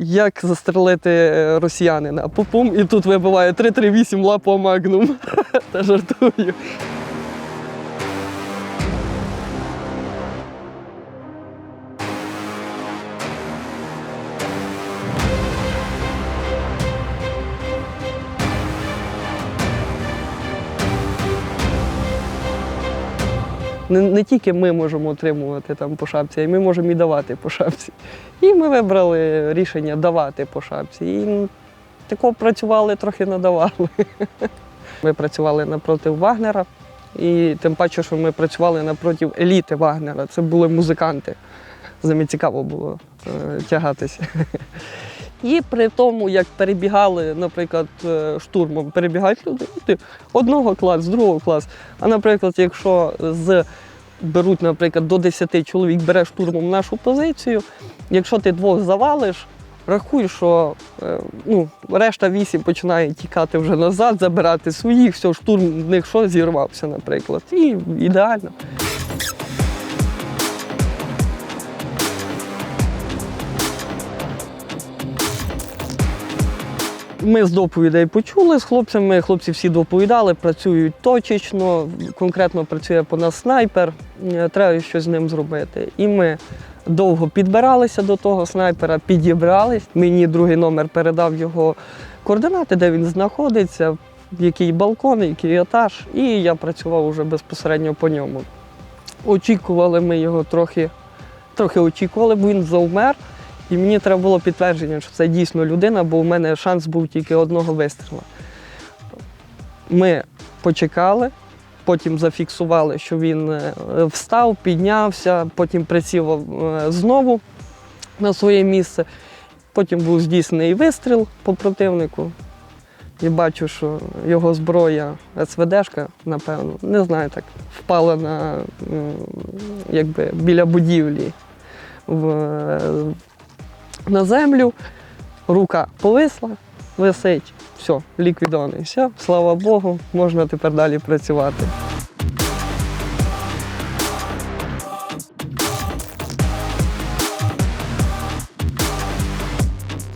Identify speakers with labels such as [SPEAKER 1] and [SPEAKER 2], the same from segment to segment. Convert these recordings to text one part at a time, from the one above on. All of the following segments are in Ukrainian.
[SPEAKER 1] Як застрелити е, росіянина? Пупум, і тут вибиває 338 лапо магнум. Та жартую. Не, не тільки ми можемо отримувати там по шапці, а й ми можемо і давати по шапці. І ми вибрали рішення давати по шапці. І тако працювали, трохи надавали. Ми працювали напроти Вагнера, і тим паче, що ми працювали напроти еліти Вагнера. Це були музиканти. За ними цікаво було е, тягатися. І при тому, як перебігали, наприклад, е, штурмом, перебігають люди ти одного класу, з другого класу. А наприклад, якщо з беруть, наприклад, до 10 чоловік бере штурмом нашу позицію, якщо ти двох завалиш, рахуй, що е, ну, решта вісім починає тікати вже назад, забирати своїх, все, штурм в них що зірвався, наприклад. І ідеально. Ми з доповідей почули з хлопцями. Хлопці всі доповідали, працюють точечно, конкретно працює по нас снайпер. е, Треба щось з ним зробити. І ми довго підбиралися до того снайпера, підібрались. Мені другий номер передав його координати, де він знаходиться, який балкон, який етаж. І я працював уже безпосередньо по ньому. Очікували ми його трохи, трохи очікували, бо він завмер. І мені треба було підтвердження, що це дійсно людина, бо в мене шанс був тільки одного вистрілу. Ми почекали, потім зафіксували, що він е, встав, піднявся, потім присів е, знову на своє місце. Потім був здійснений вистріл по противнику. І бачу, що його зброя СВДшка, напевно, не знаю, так, впала на, якби, біля будівлі. В, е, на землю, рука повисла, висить, все, ліквідований. Все, слава Богу, можна тепер далі працювати.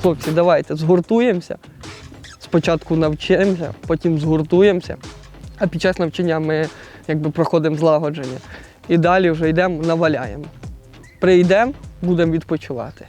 [SPEAKER 1] Хлопці, давайте згуртуємося. Спочатку навчимося, потім згуртуємося, а під час навчання ми якби проходимо злагодження. І далі вже йдемо, наваляємо. Прийдемо, будемо відпочивати.